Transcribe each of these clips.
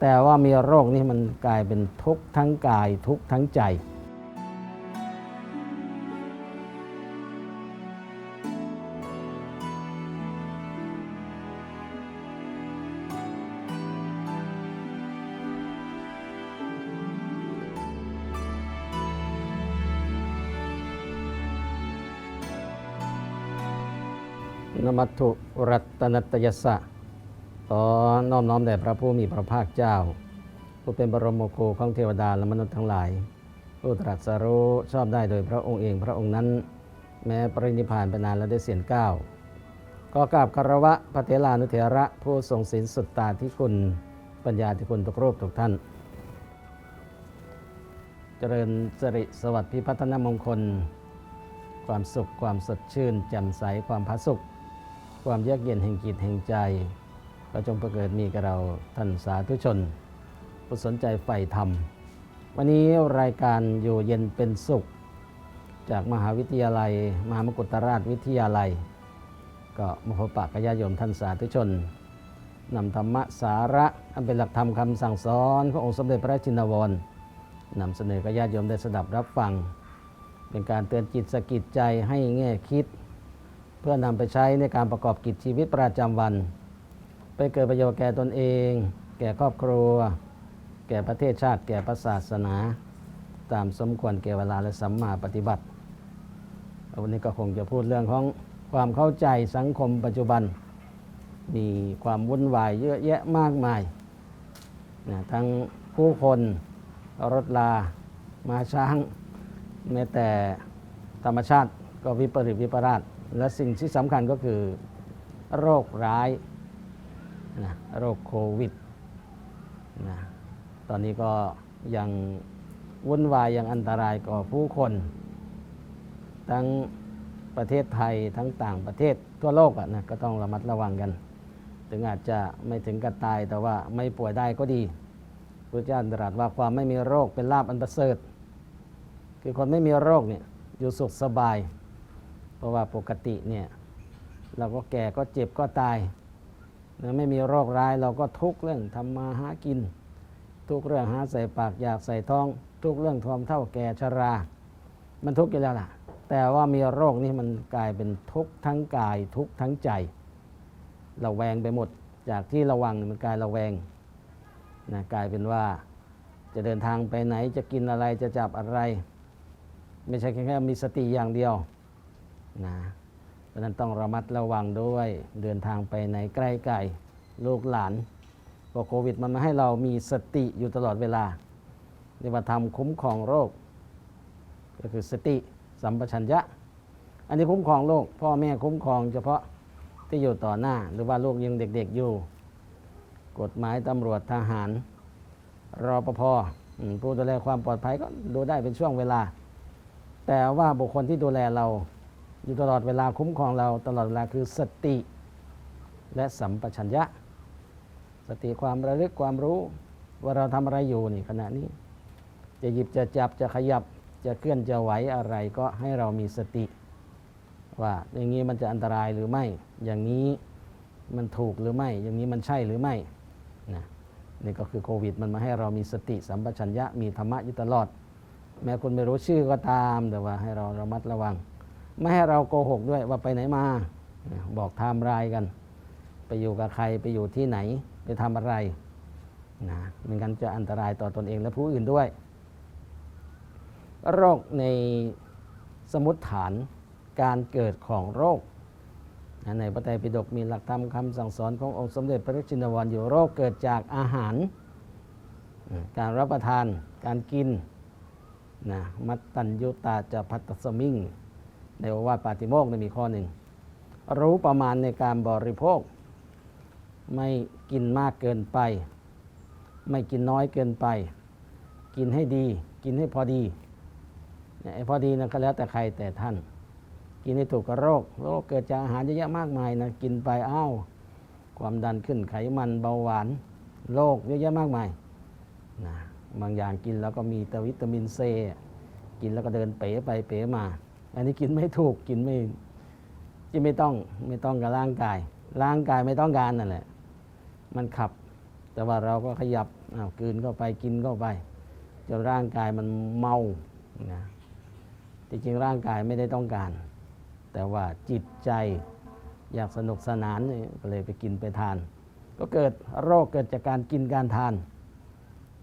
แต่ว่ามีโรคนี่มันกลายเป็นทุกข์ทั้งกายทุกข์ทั้งใจ นมัตถุรัตนตยสสะ ขอน้อมน้อมแด่พระผู้มีพระภาคเจ้า ผู้เป็นบรมโคของเทวดาและมนุษย์ทั้งหลาย ผู้ตรัสรู้ชอบได้โดยพระองค์เองพระองค์นั้น แม้ปรินิพานไปนานแล้วได้เสียนเก้าก็กราบคารวะพระเถรานุเถระผู้ทรงศีลสุดตาที่คุณปัญญาที่คุณทุกรูปทุกท่าน เจริญสริสวัสดิ์พิพัฒนมงคล ความสุขความสดชื่นแจ่มใสความผาสุข ความเยือกเย็นแห่งจิตแห่งใจ ก็จงประเกิดมีกับเราท่านสาธุชน ผู้สนใจใฝ่ธรรม วันนี้รายการอยู่เย็นเป็นสุข จากมหาวิทยาลัย มหามกุฏราชวิทยาลัย ก็มโหปะกญาโยมท่านสาธุชนนำธรรมะสาระอันเป็นหลักธรรมคำสั่งสอนขององค์สมเด็จพระจินวรนำเสนอกญาโยมได้สดับรับฟัง เป็นการเตือนจิตสกิดใจให้แง่คิด เพื่อนำไปใช้ในการประกอบกิจชีวิตประจำวัน ไปเกิดประโยชน์แก่ตนเอง แก่ครอบครัว แก่ประเทศชาติแก่ศาสนา ตามสมควรแก่เวลาและสัมมาปฏิบัติ วันนี้ก็คงจะพูดเรื่องของความเข้าใจสังคมปัจจุบัน มีความวุ่นวายเยอะแยะมากมายนะทั้งผู้คนรถลามาช้างแม้แต่ธรรมชาติก็วิปริตวิปราช และสิ่งที่สำคัญก็คือโรคร้าย นะโรคโควิดนะตอนนี้ก็ยังวุ่นวายยังอันตรายก่อผู้คน ทั้งประเทศไทยทั้งต่างประเทศทั่วโลกอะนะก็ต้องระมัดระวังกัน ถึงอาจจะไม่ถึงกับตายแต่ว่าไม่ป่วยได้ก็ดีพระเจ้าตรัสว่าความไม่มีโรคเป็นลาภอันประเสริฐ คือคนไม่มีโรคเนี่ยอยู่สุขสบาย เพราะว่าปกติเนี่ยเราก็แก่ก็เจ็บก็ตาย แล้วไม่มีโรคร้ายเราก็ทุกเรื่องทำมาหากิน ทุกเรื่องหาใส่ปากอยากใส่ท้อง ทุกเรื่องทวมเท่าแก่ชรา มันทุกข์อยู่แล้วล่ะ แต่ว่ามีโรคนี่มันกลายเป็นทุกข์ทั้งกายทุกข์ทั้งใจเราแวงไปหมด จากที่ระวังมันกลายระแวงนะกลายเป็นว่าจะเดินทางไปไหนจะกินอะไรจะจับอะไร ไม่ใช่แค่มีสติอย่างเดียวนะ ราะนั้นต้องระมัดระวังด้วยเดินทางไปไหนใกล้ไกลลูกหลานเพราะโควิดมันมาให้เรามีสติอยู่ตลอดเวลาเรียกว่าทำคุ้มครองโรค ก็คือสติสัมปชัญญะ อันนี้คุ้มครองโลกพ่อแม่คุ้มครองเฉพาะที่อยู่ต่อหน้า หรือว่าลูกยังเด็กๆอยู่ กฎหมายตำรวจทหารรอปภผู้ดูแลความปลอดภัยก็ดูได้เป็นช่วงเวลา แต่ว่าบุคคลที่ดูแลเรา อยู่ตลอดเวลาคุ้มครองเราตลอดเวลาคือสติ และสัมปชัญญะ สติความระลึกความรู้ว่าเราทำอะไรอยู่นี่ขณะนี้ จะหยิบจะจับจะขยับจะเคลื่อนจะไหวอะไรก็ให้เรามีสติ ว่าอย่างนี้มันจะอันตรายหรือไม่ อย่างนี้มันถูกหรือไม่ อย่างนี้มันใช่หรือไม่นะนี่ก็คือโควิด มันมาให้เรามีสติสัมปชัญญะมีธรรมะอยู่ตลอด แม้คุณไม่รู้ชื่อก็ตามแต่ว่าให้เราระมัดระวัง ไม่ให้เราโกหกด้วยว่าไปไหนมา บอกไทม์ไลน์กัน ไปอยู่กับใครไปอยู่ที่ไหน ไปทำอะไรนะไมันกันจะอันตรายต่อตอนเองและผู้อื่นด้วย โรคในสมุดฐานการเกิดของโรค ในพระไตรปิฎกมีหลักธรรมคำสั่งสอนขององค์สมเด็จพระชินวรอยู่โรคเกิดจากอาหาร การรับประทานการกินนะมัตตัญยุตาจะพัตตสมิง ในโอวาทปาติโมกข์มีข้อหนึ่ง รู้ประมาณในการบริโภค ไม่กินมากเกินไป ไม่กินน้อยเกินไป กินให้ดี กินให้พอดีเนี่ยไอ้พอดีนะก็แล้วแต่ใครแต่ท่าน กินให้ถูกกับโรคโรคเกิดจากอาหารเยอะแยะมากมายนะกินไปอ้าวความดันขึ้นไขมันเบาหวานโรคเยอะแยะมากมายนะบางอย่างกินแล้วก็มีแต่วิตามินเซ กินแล้วก็เดินเป๋ไปเป๋มา อันนี้กินไม่ถูกกินไม่ที่ไม่ต้องไม่ต้องกับร่างกาย ร่างกายไม่ต้องการนั่นแหละ มันขับ แต่ว่าเราก็ขยับอ้าวกลืนเข้าไปกินเข้าไปจนร่างกายมันเมานะจริงๆร่างกายไม่ได้ต้องการ แต่ว่าจิตใจอยากสนุกสนานก็เลยไปกินไปทาน ก็เกิดโรคเกิดจากการกินการทาน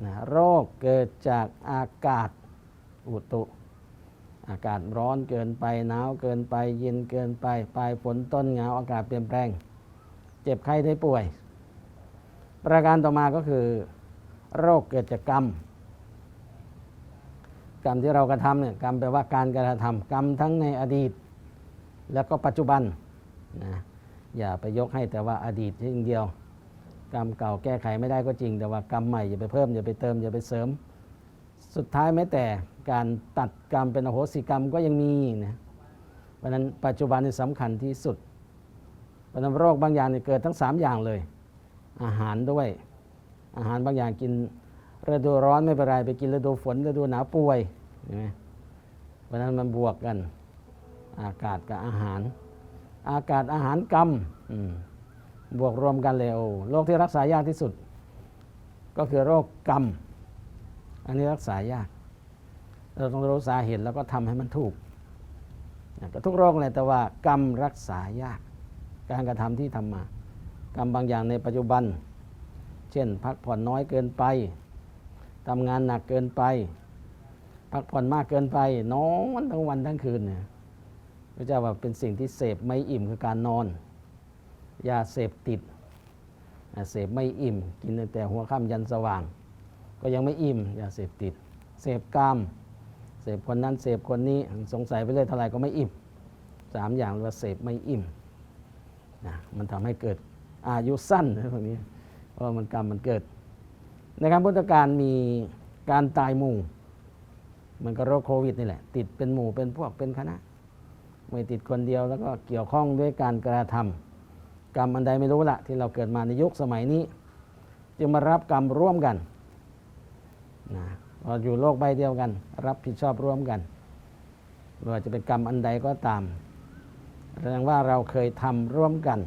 นะโรคเกิดจากอากาศอุตุ อากาศร้อนเกินไปหนาวเกินไปเย็นเกินไปปลายฝนต้นหนาวอากาศเปลี่ยนแปลง เจ็บไข้ได้ป่วย ประการต่อมาก็คือ โรคเกิดจากกรรม กรรมที่เรากระทำเนี่ยกรรมแปลว่าการกระทำกรรมทั้งในอดีต แล้วก็ปัจจุบันนะอย่าไปยกให้แต่ว่าอดีตเพียงเดียว กรรมเก่าแก้ไขไม่ได้ก็จริง แต่ว่ากรรมใหม่อย่าไปเพิ่มอย่าไปเติมอย่าไปเสริม สุดท้ายแม้แต่ การตัดกรรมเป็นอโหสิกรรมก็ยังมีนะเพราะนั้นปัจจุบันนี่สำคัญที่สุดเพราะนั้นโรคบางอย่างเนี่ยเกิดทั้ง 3 อย่างเลย อาหารด้วย อาหารบางอย่างกินฤดูร้อนไม่เป็นไรไปกินฤดูฝนฤดูหนาวป่วยเห็นไหมเพราะนั้นมันบวกกัน อากาศกับอาหาร อากาศอาหารกรรมบวกรวมกันเลยโอโรคที่รักษายากที่สุด ก็คือโรคกรรม อันนี้รักษายาก เราต้องรู้สาเหตุแล้วก็ทำให้มันถูกก็ทุกโรคเลยแต่ว่ากรรมรักษายาก การกระทำที่ทำมา กรรมบางอย่างในปัจจุบัน เช่น พักผ่อนน้อยเกินไปทำงานหนักเกินไป พักผ่อนมากเกินไป นอนทั้งวันทั้งคืนเนี่ยพระเจ้าว่าเป็นสิ่งที่เสพไม่อิ่มคือการนอนยาเสพติดเสพไม่อิ่ม กินแต่หัวค่ำยันสว่าง ก็ยังไม่อิ่มยาเสพติด เสพกาม เสพคนนั้นเสพคนนี้สงสัยไปเรื่อยเท่าไหร่ก็ไม่อิ่มสามอย่างเรียกว่าเสพไม่อิ่มนะมันทำให้เกิดอายุสั้นนะพวกนี้เพราะมันกรรมมันเกิด ในการพุทธการมีการตายหมู่มันก็โรคโควิดนี่แหละ ติดเป็นหมู่เป็นพวกเป็นคณะ ไม่ติดคนเดียวแล้วก็เกี่ยวข้องด้วยการกระทำกรรมอันใดไม่รู้ละที่เราเกิดมาในยุคสมัยนี้ จึงมารับกรรมร่วมกันนะ เราอยู่โลกใบเดียวกัน รับผิดชอบร่วมกันไม่ว่าจะเป็นกรรมอันใดก็ตามแสดงว่าเราเคยทำร่วมกัน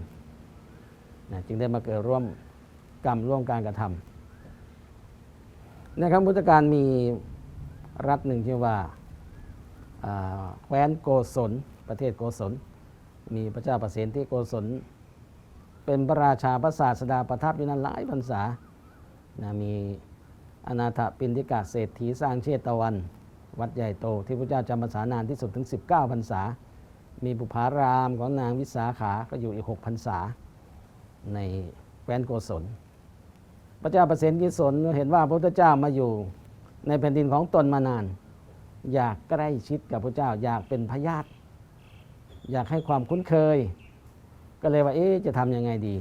นะจึงได้มาเกิดร่วมกรรมร่วมการกระทำในครั้งพุทธกาลมีรัฐหนึ่งที่อว่าแคว้นโกศลประเทศโกศล มีพระเจ้าประเสนที่โกศล เป็นพระราชาพระศาสดาประทับอยู่นั้นหลายพรรษานะมี อนาถปินทิกาเศรษฐีสร้างเชตวัน วัดใหญ่โต ที่พระเจ้าจำพรรษานานที่สุดถึง 19พรรษา มีบุพารามของนางวิสาขาก็อยู่อีก 6พรรษา ในแคว้นโกศล พระเจ้าประเสนกิศลเห็นว่าพระพุทธเจ้ามาอยู่ในแผ่นดินของตนมานาน อยากใกล้ชิดกับพระเจ้าอยากเป็นพญาติอยากให้ความคุ้นเคย ก็เลยว่าเอ๊ะจะทำยังไงดี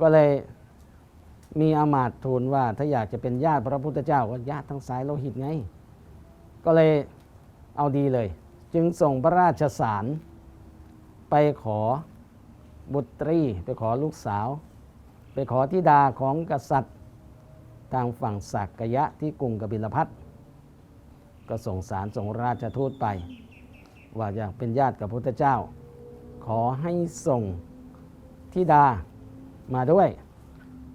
ก็เลย มีอามาตย์ทูลว่าถ้าอยากจะเป็นญาติพระพุทธเจ้าก็ญาติทั้งสายโลหิตไง ก็เลยเอาดีเลย จึงส่งพระราชสารไปขอบุตรี ไปขอลูกสาว ไปขอทิดาของกษัตริย์ ทางฝั่งสักกยะที่กรุงกบิลพัทก็ส่งสารส่งราชทูตไป ว่าอยากเป็นญาติกับพระพุทธเจ้า ขอให้ส่งทิดามาด้วย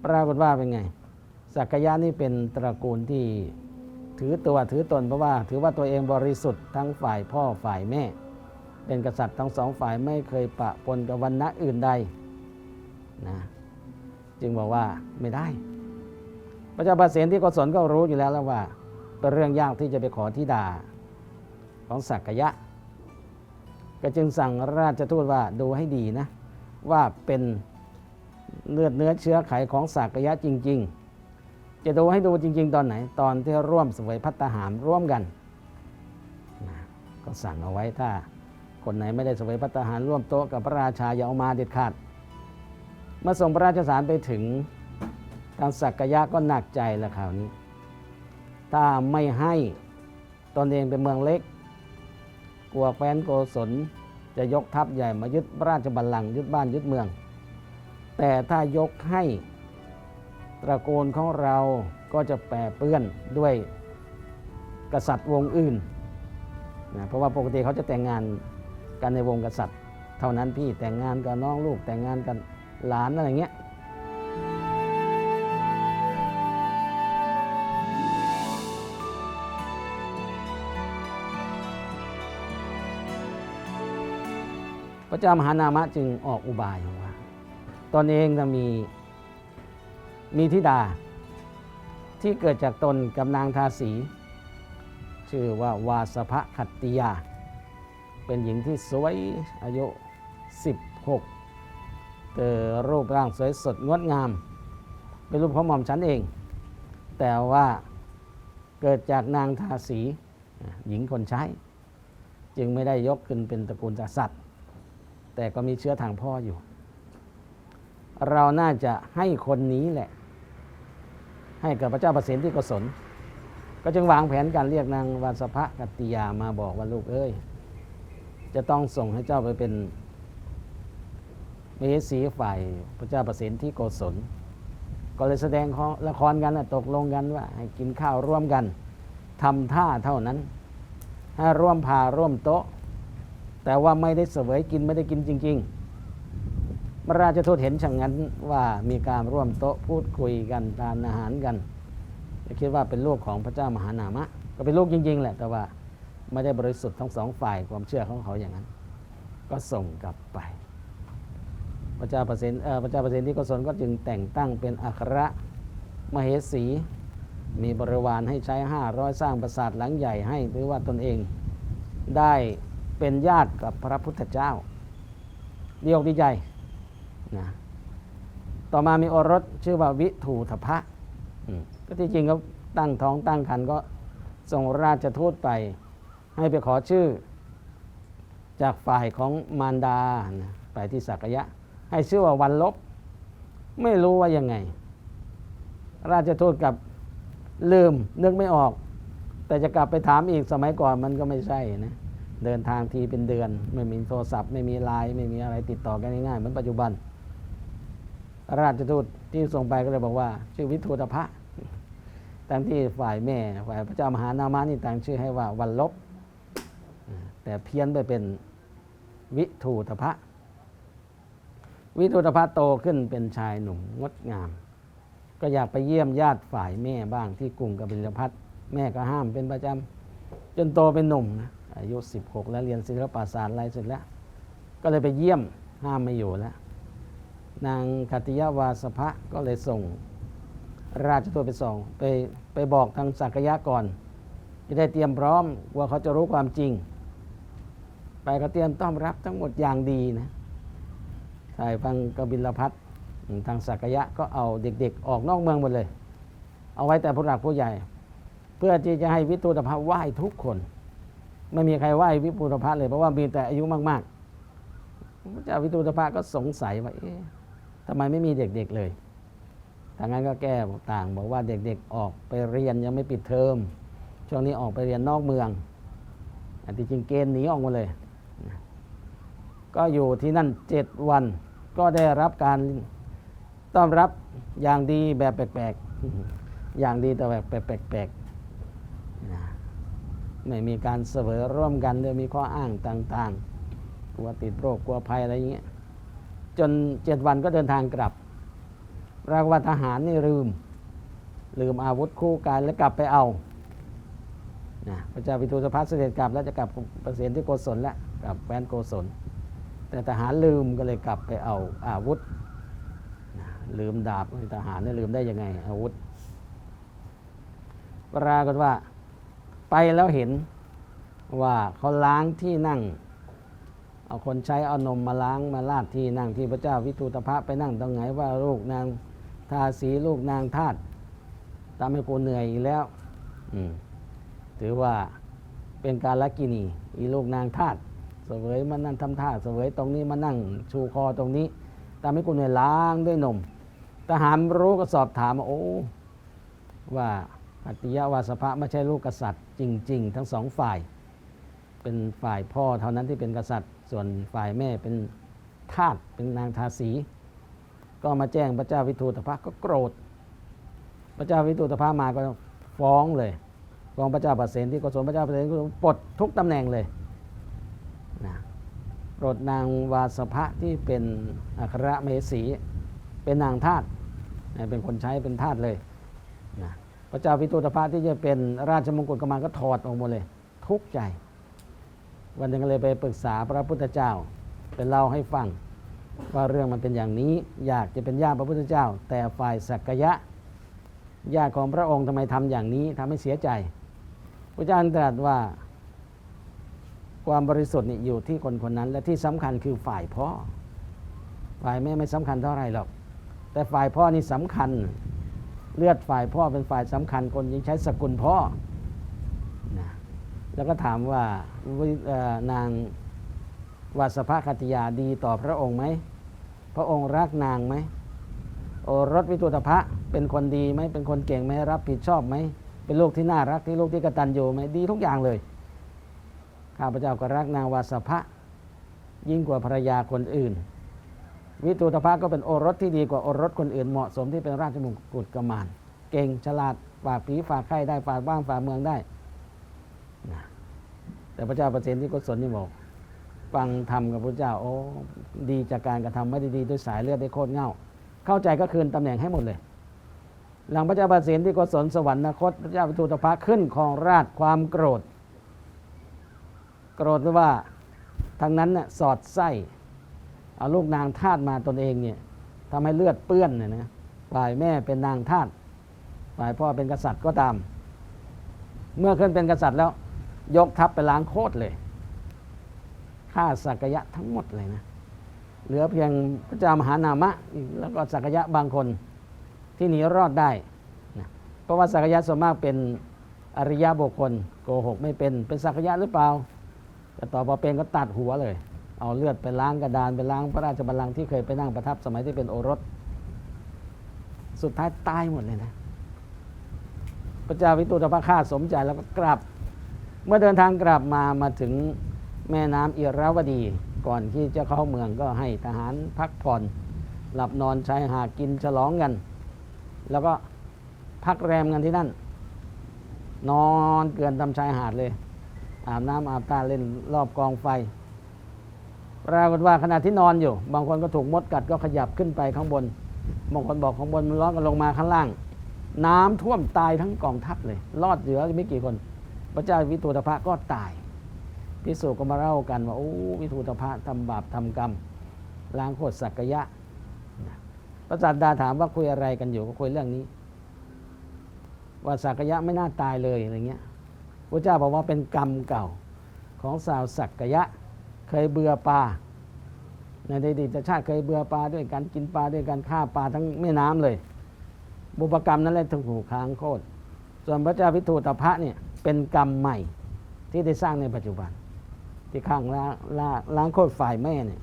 ปรากฏว่าเป็นไง สักยะนี่เป็นตระกูลที่ถือตัวถือตนเพราะว่า ถือว่าตัวเองบริสุทธิ์ทั้งฝ่ายพ่อฝ่ายแม่ เป็นกษัตริย์ทั้งสองฝ่ายไม่เคยปะปนกับวันณะอื่นใดนะจึงบอกว่าไม่ได้ พระเจ้าปเสนที่กศลก็รู้อยู่แล้วแล้วว่า เป็นเรื่องยากที่จะไปขอทิดาของสักกยะ ก็จึงสั่งราชทูตว่าดูให้ดีนะ ว่าเป็น เลือดเนื้อเชื้อไขของสักยะจริง ๆ จะดูให้ดูจริง ๆ ตอนไหนตอนที่ร่วมสวยพัตตาหารร่วมกันนะก็สั่งเอาไว้ถ้าคนไหนไม่ได้สวยพัตตาหารร่วมโต๊ะกับพระราชาอย่าเอามาเด็ดขาดเมื่อส่งพระราชสารไปถึงทางสักยะก็หนักใจล้วคราวนี้ ถ้าไม่ให้ตนเองเป็นเมืองเล็ก กลัวแคว้นโกศลจะยกทัพใหญ่มายึดราชบัลลังก์ยึดบ้านยึดเมือง แต่ถ้ายกให้ตระกูลของเราก็จะแปรเปื้อนด้วยกษัตริย์วงอื่นนะเพราะว่าปกติเขาจะแต่งงานกันในวงกษัตริย์ เท่านั้นพี่แต่งงานกับน้องลูกแต่งงานกันหลานอะไรเงี้ยพระเจ้ามหานามะจึงออกอุบายว่า ตนเองนะมีมีธิดา ที่เกิดจากตนกับนางทาสี ชื่อว่าวาสภขัตติยา เป็นหญิงที่สวยอายุ 16 เธอรูปร่างสวยสดงดงาม เป็นรูปของหม่อมฉันเอง แต่ว่าเกิดจากนางทาสี หญิงคนใช้ จึงไม่ได้ยกขึ้นเป็นตระกูลกษัตริย์ แต่ก็มีเชื้อทางพ่ออยู่ เราน่าจะให้คนนี้แหละ ให้กับพระเจ้าประสิทธิโกศลก็จึงวางแผนการเรียกนางวาสภกัตติยามาบอกว่าลูกเอ้ย จะต้องส่งให้เจ้าไปเป็นมเหสีฝ่ายพระเจ้าประสิทธิโกศล ก็เลยแสดงละครกันตกลงกันว่า ให้กินข้าวร่วมกันทำท่าเท่านั้นให้ร่วมพาร่วมโต๊ะ แต่ว่าไม่ได้เสวยกินไม่ได้กินจริง ๆ ระราชทูตเห็นฉันนั้นว่ามีการร่วมโต๊ะพูดคุยกันทานอาหารกันคิดว่าเป็นลูกของพระเจ้ามหานามะ ก็เป็นลูกจริง ๆ แหละ แต่ว่าไม่ได้บริสุทธิ์ทั้งสองฝ่ายความเชื่อของเขาอย่างนั้น ก็ส่งกลับไป พระเจ้าประสิทธิ์พระเจ้าประสิทธิโกศลก็จึงแต่งตั้งเป็นอัครมเหสี มีบริวารให้ใช้ห้าร้อยสร้างปราสาทหลังใหญ่ให้ถือว่าตนเองได้เป็นญาติกับพระพุทธเจ้าดีอกดีใจ นะต่อมามีโอรสชื่อว่าวิถูทพะอืมก็ที่จริงก็ตั้งท้องตั้งครรภ์ก็ส่งราชทูตไป ให้ไปขอชื่อ จากฝ่ายของมารดานะไปที่สักยะ ให้ชื่อว่าวันลบ ไม่รู้ว่ายังไง ราชทูตกลับลืมนึกไม่ออก แต่จะกลับไปถามอีกสมัยก่อนมันก็ไม่ใช่นะเดินทางทีเป็นเดือน ไม่มีโทรศัพท์ ไม่มีไลน์ไม่มีอะไรติดต่อกันง่ายๆเหมือนปัจจุบัน ราชทูตที่ส่งไปก็เลยบอกว่า ชื่อวิทูตพะทั้งที่ฝ่ายแม่ฝ่ายพระเจ้ามหานามานี่ต่างชื่อให้ว่าวันลบ แต่เพี้ยนไปเป็นวิทูตพะ วิทูตพะโตขึ้นเป็นชายหนุ่มงดงาม ก็อยากไปเยี่ยมญาติฝ่ายแม่บ้างที่กรุงกบิลพัทแม่ก็ห้ามเป็นประจำจนโตเป็นหนุ่มนะอายุ 16 แล้วเรียนศิลปศาสตร์อะไรเสร็จแล้ว ก็เลยไปเยี่ยมห้ามไม่อยู่แล้ว นางคัตติยวาสภะก็เลยส่งราชทูตไปส่งไปไปบอกทางสักยะก่อน จะได้เตรียมพร้อมว่าเขาจะรู้ความจริง ไปก็เตรียมต้อนรับทั้งหมดอย่างดีนะถ่ายฟังกบิลพัททางสักยะก็เอาเด็กๆ ออกนอกเมืองหมดเลย เอาไว้แต่ผู้หลักผู้ใหญ่ เพื่อที่จะให้วิทูตภะไหว้ทุกคน ไม่มีใครไหว้วิปูตภะเลยเพราะว่ามีแต่อายุมากๆพระเจ้าวิทูตภะก็สงสัยว่าเอ๊ะ ทำไมไม่มีเด็กๆเลย ทางนั้นก็แก้ต่าง บอกว่าเด็กๆออกไปเรียนยังไม่ปิดเทอม ช่วงนี้ออกไปเรียนนอกเมืองอันที่จริงเกณฑ์หนีออกมาเลย ก็อยู่ที่นั่นเจ็ดวัน ก็ได้รับการต้อนรับอย่างดีแบบแปลกๆ อย่างดีแต่แบบแปลกๆไม่มีการเสวยร่วมกันโดยมีข้ออ้างต่างๆ กลัวติดโรคกลัวภัยอะไรอย่างเงี้ย จนเจ็ดวันก็เดินทางกลับรากว่าทหารนี่ลืม ลืมอาวุธคู่กายแล้วกลับไปเอานะพระเจ้าพิทูสภัสเสด็จกลับแล้วจะกลับประเสียนที่โกศลแล้วกับแคว้นโกศล แต่ทหารลืมก็เลยกลับไปเอาอาวุธนะลืมดาบทหารนี่ลืมได้ยังไง อาวุธปรากฏว่าไปแล้วเห็นว่าเขาล้างที่นั่ง เอาคนใช้เอานมมาล้างมาลาดที่นั่งที่พระเจ้าวิทูตภะไปนั่งตรงไหนว่าลูกนางทาสีลูกนางทาตทำให้กูเหนื่อยอีกแล้วอืถือว่าเป็นการละกินีอีลูกนางทาตเสวยมานั่งทำท่าเสวยตรงนี้มานั่งชูคอตรงนี้ทำให้กูเหนื่อยล้างด้วยนมทหารรู้ก็สอบถามว่าโอ้ว่าอัติยวาสภะไม่ใช่ลูกกษัตริย์จริง ๆ ทั้งสองฝ่าย เป็นฝ่ายพ่อเท่านั้นที่เป็นกษัตริย์ ส่วนฝ่ายแม่เป็นทาสเป็นนางทาสี ก็มาแจ้งพระเจ้าวิทูตภะก็โกรธ พระเจ้าวิทูตภะมาก็ฟ้องเลยฟ้องพระเจ้าประเสนที่กศลพระเจ้าประเสนก็ปลดทุกตำแหน่งเลยนะปลดนางวาสภะที่เป็นอัครมเหสีเป็นนางทาสเป็นคนใช้เป็นทาสเลยนะพระเจ้าวิทูตภะที่จะเป็นราชมงกุฎกมารก็ถอดออกหมดเลย ทุกข์ใจ วันหนึ่งก็เลยไปปรึกษาพระพุทธเจ้าไปเล่าให้ฟังว่าเรื่องมันเป็นอย่างนี้ อยากจะเป็นญาติพระพุทธเจ้า แต่ฝ่ายสักยะญาติของพระองค์ทำไมทำอย่างนี้ทำให้เสียใจ พระเจ้าตรัสว่า ความบริสุทธิ์นี่อยู่ที่คนคนนั้น และที่สำคัญคือฝ่ายพ่อ ฝ่ายแม่ไม่สำคัญเท่าไหร่หรอก แต่ฝ่ายพ่อนี่สำคัญ เลือดฝ่ายพ่อเป็นฝ่ายสำคัญคนยิ่งใช้สกุลพ่อ แล้วก็ถามว่านางวาสภคติยาดีต่อพระองค์ไหม พระองค์รักนางไหม โอรสวิตุตภะเป็นคนดีไหม เป็นคนเก่งไหม รับผิดชอบไหม เป็นลูกที่น่ารักที่ลูกที่กตัญญูไหม ดีทุกอย่างเลย ข้าพเจ้าก็รักนางวาสภะยิ่งกว่าภรรยาคนอื่น วิตุตภะก็เป็นโอรสที่ดีกว่าโอรสคนอื่น เหมาะสมที่เป็นราชมงกุฎกมาน เก่งฉลาดฝากผีฝากไข่ได้ฝากบ้างฝากเมืองได้ นะแต่พระเจ้าประเสนที่กุศลนี่บอกฟังธรรมกับพระเจ้า โอ้ดีจากการกระทำไม่ได้ดีด้วยสายเลือดได้โคตรเง่า เข้าใจก็คืนตำแหน่งให้หมดเลย หลังพระเจ้าประเสนที่กุศลสวรรคตพระเจ้าวิทูตภะขึ้นของราชความโกรธ โกรธว่าทางนั้นน่ะสอดไส้เอาลูกนางทาสมาตนเองเนี่ยทำให้เลือดเปื้อนเนี่ยนะฝ่ายแม่เป็นนางทาสฝ่ายพ่อเป็นกษัตริย์ก็ตาม เมื่อขึ้นเป็นกษัตริย์แล้ว ยกทัพไปล้างโคตรเลยฆ่าสักยะทั้งหมดเลยนะ เหลือเพียงพระเจ้ามหานามะ แล้วก็สักยะบางคนที่หนีรอดได้นะเพราะว่าสักยะส่วนมากเป็นอริยะบุคคลโกหกไม่เป็นเป็นสักยะหรือเปล่าแต่ต่อพอเป็นก็ตัดหัวเลย เอาเลือดไปล้างกระดานไปล้างพระราชบัลลังก์ที่เคยไปนั่งประทับสมัยที่เป็นโอรส สุดท้ายตายหมดเลยนะ พระเจ้าวิตุตภะฆ่าสมใจแล้วก็กลับ เมื่อเดินทางกลับมามาถึงแม่น้ำเอราวดี ก่อนที่จะเข้าเมืองก็ให้ทหารพักผ่อน หลับนอนชายหาดกินฉลองกัน แล้วก็พักแรมกันที่นั่น นอนเกลือนตามชายหาดเลย อาบน้ำอาบตาเล่นรอบกองไฟปรากฏว่าขณะที่นอนอยู่ บางคนก็ถูกมดกัดก็ขยับขึ้นไปข้างบน บางคนบอกข้างบนมันร้อนกันลงมาข้างล่าง น้ำท่วมตายทั้งกองทัพเลย รอดเหลือไม่กี่คน พระเจ้าวิทูตภะก็ตายพิสูจก็มาเล่ากันว่าโอ้วิทูตภะทำบาปทำกรรมล้างโคตรสักยะพระจันดาถามว่าคุยอะไรกันอยู่ก็คุยเรื่องนี้ ว่าสักยะไม่น่าตายเลยอะไรเงี้ยพระเจ้าบอกว่าเป็นกรรมเก่าของสาวสักยะ เคยเบื่อปลาในอดีตชาติเคยเบื่อปลาด้วยการกินปลาด้วยการฆ่าปลาทั้งแม่น้ำเลย บุพกรรมนั้นแหละถูกค้างโคตรส่วนพระเจ้าพิทูตภะเนี่ย เป็นกรรมใหม่ที่ได้สร้างในปัจจุบัน ที่ข้างล้างล้างล้างโคตรฝ่ายแม่เนี่ย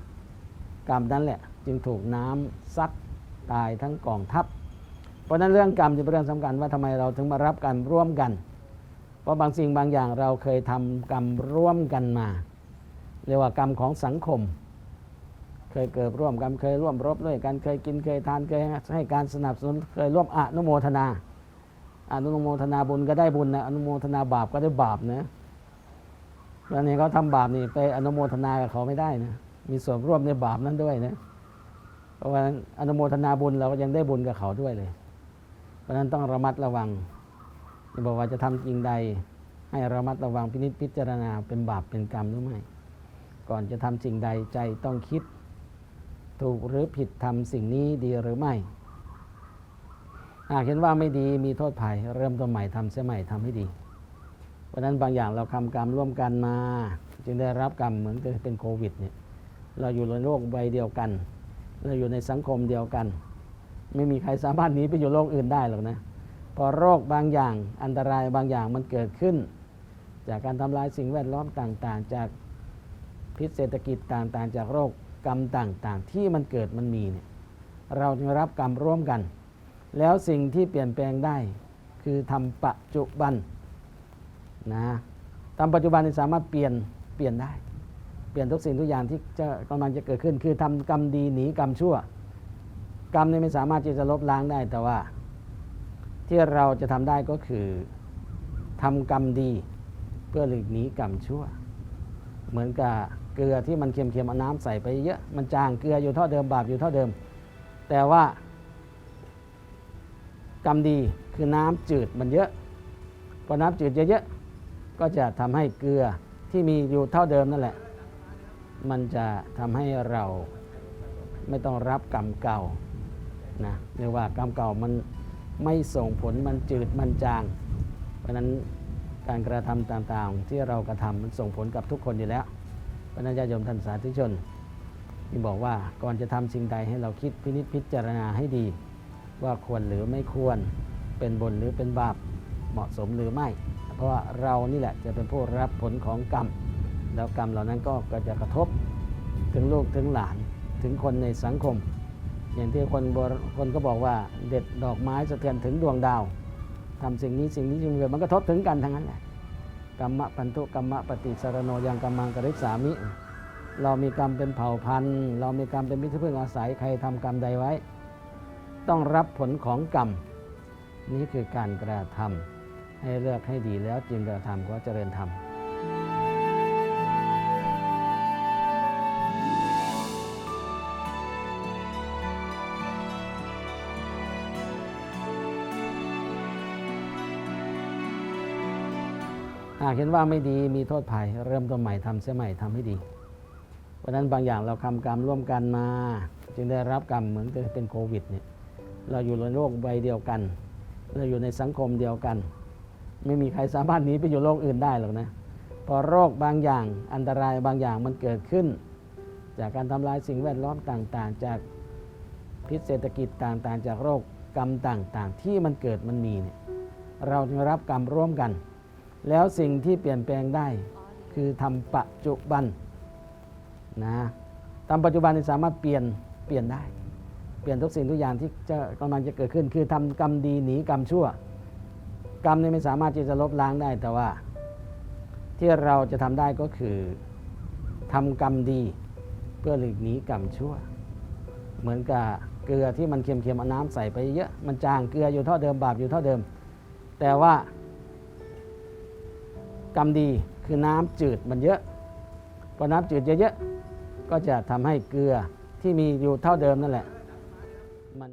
กรรมนั้นแหละจึงถูกน้ำซัดตายทั้งกองทัพ เพราะนั้นเรื่องกรรมจะเป็นเรื่องสำคัญว่าทำไมเราถึงมารับกรรมร่วมกัน เพราะบางสิ่งบางอย่างเราเคยทำกรรมร่วมกันมา เรียกว่ากรรมของสังคม เคยเกิดร่วมกันเคยร่วมรบด้วยกันเคยกินเคยทานเคยให้การสนับสนุนเคยร่วมอนุโมทนา อนุโมทนาบุญก็ได้บุญนะอนุโมทนาบาปก็ได้บาปนะแล้วนี่เขาทำบาปนี่ไปอนุโมทนากับเขาไม่ได้นะมีส่วนร่วมในบาปนั้นด้วยนะเพราะว่าอนุโมทนาบุญเราก็ยังได้บุญกับเขาด้วยเลย เพราะฉะนั้นต้องระมัดระวังอย่าบอกว่าจะทำจริงใด ให้ระมัดระวังพินิจพิจารณาเป็นบาปเป็นกรรมหรือไม่ก่อนจะทำสิ่งใดใจต้องคิด ถูกหรือผิดทำสิ่งนี้ดีหรือไม่ หากเห็นว่าไม่ดีมีโทษภัย เริ่มต้นใหม่ทำเสียใหม่ทำให้ดี เพราะฉะนั้นบางอย่างเราทำกรรมร่วมกันมา จึงได้รับกรรมเหมือนกับเป็นโควิดเนี่ยเราอยู่ในโลกใบเดียวกัน เราอยู่ในสังคมเดียวกัน ไม่มีใครสามารถหนีไปอยู่โลกอื่นได้หรอกนะพอโรคบางอย่างอันตรายบางอย่างมันเกิดขึ้น จากการทำลายสิ่งแวดล้อมต่างๆ จากพิษเศรษฐกิจต่างๆ จากโรคกรรมต่างๆ ที่มันเกิดมันมีเนี่ยเราจึงรับกรรมร่วมกัน แล้วสิ่งที่เปลี่ยนแปลงได้ คือทำปัจจุบันนะทำปัจจุบันนี่สามารถเปลี่ยนเปลี่ยนได้ เปลี่ยนทุกสิ่งทุกอย่างที่จะกำลังจะเกิดขึ้น คือทำกรรมดีหนีกรรมชั่ว กรรมนี่ไม่สามารถที่จะลบล้างได้แต่ว่า ที่เราจะทำได้ก็คือทำกรรมดีเพื่อหลีกหนีกรรมชั่ว เหมือนกับเกลือที่มันเค็มๆเอาน้ำใส่ไปเยอะมันจางเกลืออยู่เท่าเดิมบาปอยู่เท่าเดิม แต่ว่า กรรมดีคือน้ำจืดมันเยอะพอน้ำจืดเยอะๆก็จะทำให้เกลือที่มีอยู่เท่าเดิมนั่นแหละ มันจะทำให้เราไม่ต้องรับกรรมเก่านะเรียกว่ากรรมเก่ามันไม่ส่งผลมันจืดมันจาง เพราะนั้นการกระทำต่างๆที่เรากระทำมันส่งผลกับทุกคนอยู่แล้ว เพราะนั้นญาติโยมท่านสาธุชน ที่บอกว่าก่อนจะทำสิ่งใดให้เราคิดพินิจพิจารณาให้ดี ว่าควรหรือไม่ควรเป็นบุญหรือเป็นบาปเหมาะสมหรือไม่ เพราะว่าเรานี่แหละจะเป็นผู้รับผลของกรรม แล้วกรรมเหล่านั้นก็ก็จะกระทบถึงลูกถึงหลานถึงคนในสังคม อย่างที่คนคนก็บอกว่าเด็ดดอกไม้สะเทือนถึงดวงดาวทำสิ่งนี้สิ่งนี้จึงเกิดมันกระทบถึงกันทั้งนั้นแหละกรรมะพันธุกรรมะปฏิสารโนยังกรรมังกริสามิ เรามีกรรมเป็นเผ่าพันธุ์ เรามีกรรมเป็นมิตรเพึ่งอาศัยใครทำกรรมใดไว้ ต้องรับผลของกรรม นี่คือการกระทำให้เลือกให้ดีแล้วจึงกระทำก็เจริญธรรมหากเห็นว่าไม่ดีมีโทษภัย เริ่มต้นใหม่ทำเสียใหม่ทำให้ดี เพราะนั้นบางอย่างเราทำกรรมร่วมกันมา จึงได้รับกรรมเหมือนกับเป็นโควิดเนี่ย เราอยู่ในโลกใบเดียวกัน เราอยู่ในสังคมเดียวกัน ไม่มีใครสามารถหนีไปอยู่โลกอื่นได้หรอกนะพอโรคบางอย่างอันตรายบางอย่างมันเกิดขึ้น จากการทำลายสิ่งแวดล้อมต่าง ๆ จากพิษเศรษฐกิจต่างๆ จากโรคกรรมต่างๆ ที่มันเกิดมันมีเนี่ยเราจึงรับกรรมร่วมกัน แล้วสิ่งที่เปลี่ยนแปลงได้คือทำปัจจุบันนะทำปัจจุบันนี่สามารถเปลี่ยนเปลี่ยนได้ เปลี่ยนทุกสิ่งทุกอย่างที่จะกำลังจะเกิดขึ้น คือทำกรรมดีหนีกรรมชั่ว กรรมนี่ไม่สามารถที่จะลบล้างได้แต่ว่า ที่เราจะทำได้ก็คือทำกรรมดีเพื่อหลีกหนีกรรมชั่ว เหมือนกับเกลือที่มันเค็มๆเอาน้ำใส่ไปเยอะมันจางเกลืออยู่เท่าเดิมบาปอยู่เท่าเดิม แต่ว่ากรรมดีคือน้ำจืดมันเยอะพอน้ำจืดเยอะๆก็จะทำให้เกลือที่มีอยู่เท่าเดิมนั่นแหละ มัน